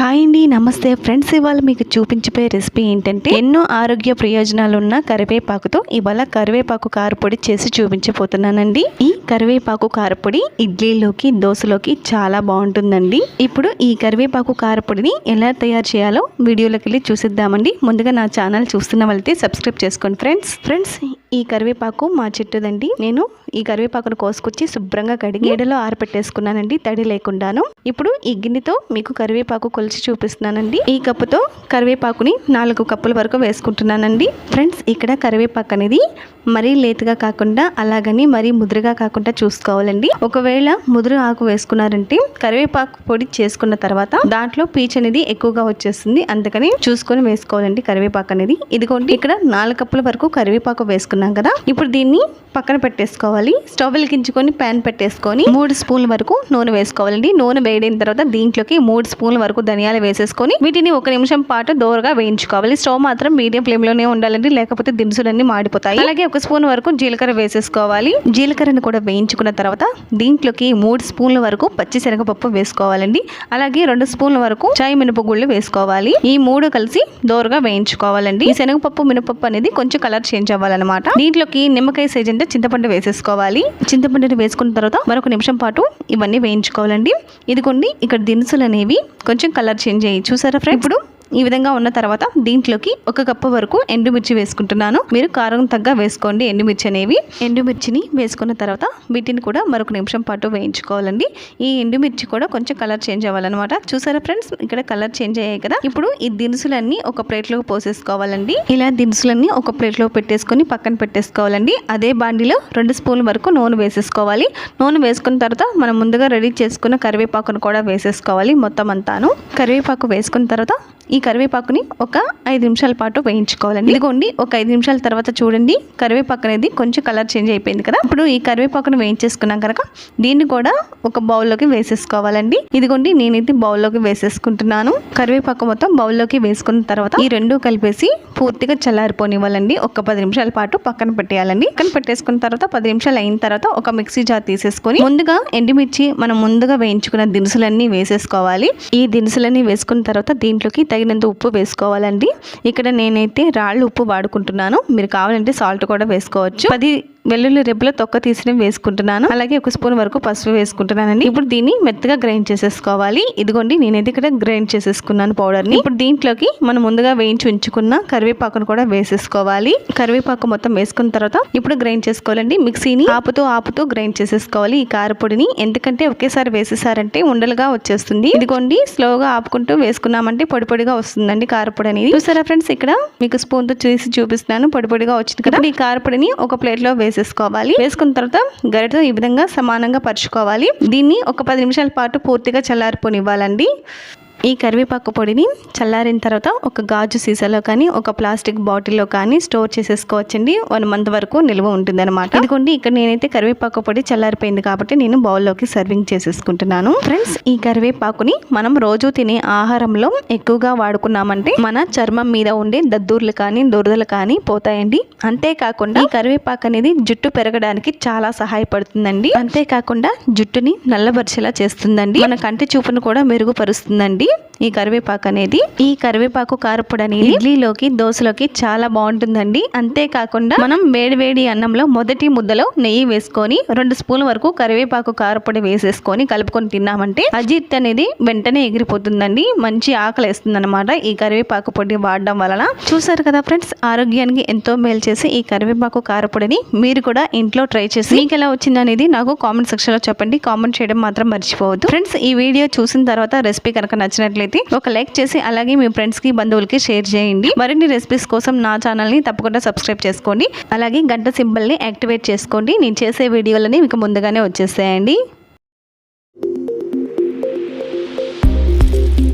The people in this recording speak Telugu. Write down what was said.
హాయ్ అండి నమస్తే. ఫ్రెండ్స్ ఇవాళ మీకు చూపించిపోయే రెసిపీ ఏంటంటే ఎన్నో ఆరోగ్య ప్రయోజనాలు ఉన్న కరివేపాకుతో ఇవాళ కరివేపాకు కారపొడి చేసి చూపించబోతున్నానండి. ఈ కరివేపాకు కారపొడి ఇడ్లీలోకి దోశలోకి చాలా బాగుంటుందండి. ఇప్పుడు ఈ కరివేపాకు కారపొడిని ఎలా తయారు చేయాలో వీడియోలోకి వెళ్ళి చూసిద్దామండి. ముందుగా నా ఛానల్ చూస్తున్న వాళ్ళైతే సబ్స్క్రైబ్ చేసుకోండి ఫ్రెండ్స్. ఫ్రెండ్స్ ఈ కరివేపాకు మా చెట్టుదండి. నేను ఈ కరివేపాకును కోసుకొచ్చి శుభ్రంగా కడిగి ఎడలో ఆరపెట్టేసుకున్నానండి తడి లేకుండాను. ఇప్పుడు ఈ గిన్నెతో మీకు కరివేపాకు కొలిచి చూపిస్తున్నానండి. ఈ కప్పుతో కరివేపాకుని నాలుగు కప్పుల వరకు వేసుకుంటున్నానండి. ఫ్రెండ్స్ ఇక్కడ కరివేపాకు అనేది మరీ లేతగా కాకుండా అలాగని మరీ ముదురుగా కాకుండా చూసుకోవాలండి. ఒకవేళ ముదురు ఆకు వేసుకున్నారంటే కరివేపాకు పొడి చేసుకున్న తర్వాత దాంట్లో పీచ్ అనేది ఎక్కువగా వచ్చేస్తుంది. అందుకని చూసుకొని వేసుకోవాలండి కరివేపాకు అనేది. ఇదిగోండి ఇక్కడ నాలుగు కప్పుల వరకు కరివేపాకు వేసుకున్నాం కదా. ఇప్పుడు దీన్ని పక్కన పెట్టేసుకోవాలి. స్టవ్ వెలిగించుకొని ప్యాన్ పెట్టేసుకొని మూడు స్పూన్ల వరకు నూనె వేసుకోవాలండి. నూనె వేడిన తర్వాత దీంట్లోకి మూడు స్పూన్ల వరకు ధనియాలు వేసేసుకొని వీటిని ఒక నిమిషం పాటు దోరగా వేయించుకోవాలి. స్టవ్ మాత్రం మీడియం ఫ్లేమ్లోనే ఉండాలండి. లేకపోతే దినుసులన్నీ మాడిపోతాయి. అలాగే ఒక స్పూన్ వరకు జీలకర్ర వేసేసుకోవాలి. జీలకర్రను కూడా వేయించుకున్న తర్వాత దీంట్లోకి మూడు స్పూన్ల వరకు పచ్చి శనగపప్పు వేసుకోవాలండి. అలాగే రెండు స్పూన్ల వరకు చాయ్ మినపగుళ్ళు వేసుకోవాలి. ఈ మూడు కలిసి దోరగా వేయించుకోవాలండి. ఈ శనగపప్పు మినపప్పు అనేది కొంచెం కలర్ చేంజ్ అవ్వాలన్నమాట. దీంట్లోకి నిమ్మకాయ సైజ్ అంటే చింతపండు వేసేసుకోవాలి. చింతపండుని వేసుకున్న తర్వాత మరొక నిమిషం పాటు ఇవన్నీ వేయించుకోవాలండి. ఇది కొన్ని ఇక్కడ దినుసులు అనేవి కొంచెం కలర్ చేంజ్ అయ్యి చూసారా ఫ్రెండ్ ఇప్పుడు ఈ విధంగా ఉన్న తర్వాత దీంట్లోకి ఒక కప్పు వరకు ఎండుమిర్చి వేసుకుంటున్నాను. మీరు కారం తగ్గ వేసుకోండి ఎండుమిర్చి అనేవి. ఎండుమిర్చిని వేసుకున్న తర్వాత వీటిని కూడా మరొక నిమిషం పాటు వేయించుకోవాలండి. ఈ ఎండుమిర్చి కూడా కొంచెం కలర్ చేంజ్ అవ్వాలన్నమాట. చూసారా ఫ్రెండ్స్? ఇక్కడ కలర్ చేంజ్ అయ్యాయి కదా. ఇప్పుడు ఈ దినుసులన్నీ ఒక ప్లేట్లో పోసేసుకోవాలండి. ఇలా దినుసులన్నీ ఒక ప్లేట్లో పెట్టేసుకొని పక్కన పెట్టేసుకోవాలండి. అదే బాండిలో రెండు స్పూన్ల వరకు నూనె వేసేసుకోవాలి. నూనె వేసుకున్న తర్వాత మనం ముందుగా రెడీ చేసుకున్న కరివేపాకును కూడా వేసేసుకోవాలి మొత్తం అంతాను. కరివేపాకు వేసుకున్న తర్వాత ఈ కరివేపాకుని ఒక ఐదు నిమిషాల పాటు వేయించుకోవాలండి. ఇదిగోండి ఒక ఐదు నిమిషాల తర్వాత చూడండి కరివేపాకు అనేది కొంచెం కలర్ చేంజ్ అయిపోయింది కదా. ఇప్పుడు ఈ కరివేపాకును వేయించేసుకున్నాం కనుక దీన్ని కూడా ఒక బౌల్లోకి వేసేసుకోవాలండి. ఇదిగోండి నేనైతే బౌల్లోకి వేసేసుకుంటున్నాను. కరివేపాకు మొత్తం బౌల్లోకి వేసుకున్న తర్వాత ఈ రెండు కలిపేసి పూర్తిగా చల్లారిపోనివ్వాలండి. ఒక పది నిమిషాల పాటు పక్కన పెట్టేయాలండి. పక్కన పెట్టేసుకున్న తర్వాత పది నిమిషాలు అయిన తర్వాత ఒక మిక్సీ జార్ తీసేసుకొని ముందుగా ఎండుమిర్చి మనం ముందుగా వేయించుకున్న దినుసులన్నీ వేసేసుకోవాలి. ఈ దినుసులన్నీ వేసుకున్న తర్వాత దీంట్లోకి తగిన తగినంత ఉప్పు వేసుకోవాలండి. ఇక్కడ నేనైతే రాళ్ళు ఉప్పు వాడుకుంటున్నాను. మీరు కావాలంటే సాల్ట్ కూడా వేసుకోవచ్చు. పది వెల్లుల్లి రెబ్బల తొక్క తీసిన వేసుకుంటున్నాను. అలాగే ఒక స్పూన్ వరకు పసుపు వేసుకుంటున్నానండి. ఇప్పుడు దీన్ని మెత్తగా గ్రైండ్ చేసేసుకోవాలి. ఇదిగోండి నేనైతే ఇక్కడ గ్రైండ్ చేసేసుకున్నాను పౌడర్ని ఇప్పుడు దీంట్లోకి మనం ముందుగా వేయించి ఉంచుకున్న కరివేపాకును కూడా వేసేసుకోవాలి. కరివేపాకు మొత్తం వేసుకున్న తర్వాత ఇప్పుడు గ్రైండ్ చేసుకోవాలండి. మిక్సీని ఆపుతూ ఆపుతూ గ్రైండ్ చేసేసుకోవాలి ఈ కారపొడిని. ఎందుకంటే ఒకేసారి వేసేసారంటే ఉండలుగా వచ్చేస్తుంది. ఇదిగోండి స్లోగా ఆపుకుంటూ వేసుకున్నామంటే పొడి పొడిగా వస్తుందండి కారపొడి అనేది. చూసారా ఫ్రెండ్స్ ఇక్కడ మీకు స్పూన్తో చూసి చూపిస్తున్నాను. పొడి పొడిగా వచ్చింది కదా. ఈ కారపొడిని ఒక ప్లేట్లో వేసేసుకోవాలి. వేసుకున్న తర్వాత గరిటతో ఈ విధంగా సమానంగా పరుచుకోవాలి. దీన్ని ఒక పది నిమిషాల పాటు పూర్తిగా చల్లారిపోనివ్వాలండి. ఈ కరివేపాకు పొడిని చల్లారిన తర్వాత ఒక గాజు సీసాలో కానీ ఒక ప్లాస్టిక్ బాటిల్లో కానీ స్టోర్ చేసేసుకోవచ్చండి. వన్ మంత్ వరకు నిల్వ ఉంటుంది అనమాట ఇదిగోండి ఇక్కడ నేనైతే కరివేపాకు పొడి చల్లారిపోయింది కాబట్టి నేను బౌల్లోకి సర్వింగ్ చేసేసుకుంటున్నాను. ఫ్రెండ్స్ ఈ కరివేపాకుని మనం రోజు తినే ఆహారంలో ఎక్కువగా వాడుకున్నామంటే మన చర్మం మీద ఉండే దద్దూర్లు కానీ దురదలు కానీ పోతాయండి. అంతేకాకుండా ఈ కరివేపాకు అనేది జుట్టు పెరగడానికి చాలా సహాయపడుతుందండి. అంతేకాకుండా జుట్టుని నల్లబరిచేలా చేస్తుందండి. మన కంటి చూపును కూడా మెరుగుపరుస్తుందండి. aqui ఈ కరివేపాకు అనేది ఈ కరివేపాకు కారపొడి అనేది ఇడ్లీలోకి దోశలోకి చాలా బాగుంటుందండి. అంతేకాకుండా మనం వేడి వేడి అన్నంలో మొదటి ముద్దలో నెయ్యి వేసుకొని రెండు స్పూన్ల వరకు కరివేపాకు కారపొడి వేసేసుకొని కలుపుకొని తిన్నామంటే అజిత్ అనేది వెంటనే ఎగిరిపోతుందండి. మంచి ఆకలి వేస్తుందన్నమాట ఈ కరివేపాకు పొడి వాడడం వలన. చూసారు కదా ఫ్రెండ్స్ ఆరోగ్యానికి ఎంతో మేలు చేసి ఈ కరివేపాకు కారపొడిని మీరు కూడా ఇంట్లో ట్రై చేసి మీకు ఎలా వచ్చింది అనేది నాకు కామెంట్ సెక్షన్లో చెప్పండి. కామెంట్ చేయడం మాత్రం మర్చిపోవద్దు. ఫ్రెండ్స్ ఈ వీడియో చూసిన తర్వాత రెసిపీ కనుక నచ్చినట్లయితే ఒక లైక్ చేసి అలాగే మీ ఫ్రెండ్స్కి బంధువులకి షేర్ చేయండి. మరిన్ని రెసిపీస్ కోసం నా ఛానల్ని తప్పకుండా సబ్స్క్రైబ్ చేసుకోండి. అలాగే గంట సింబల్ని యాక్టివేట్ చేసుకోండి. నేను చేసే వీడియోలని మీకు ముందుగానే వచ్చేసేయండి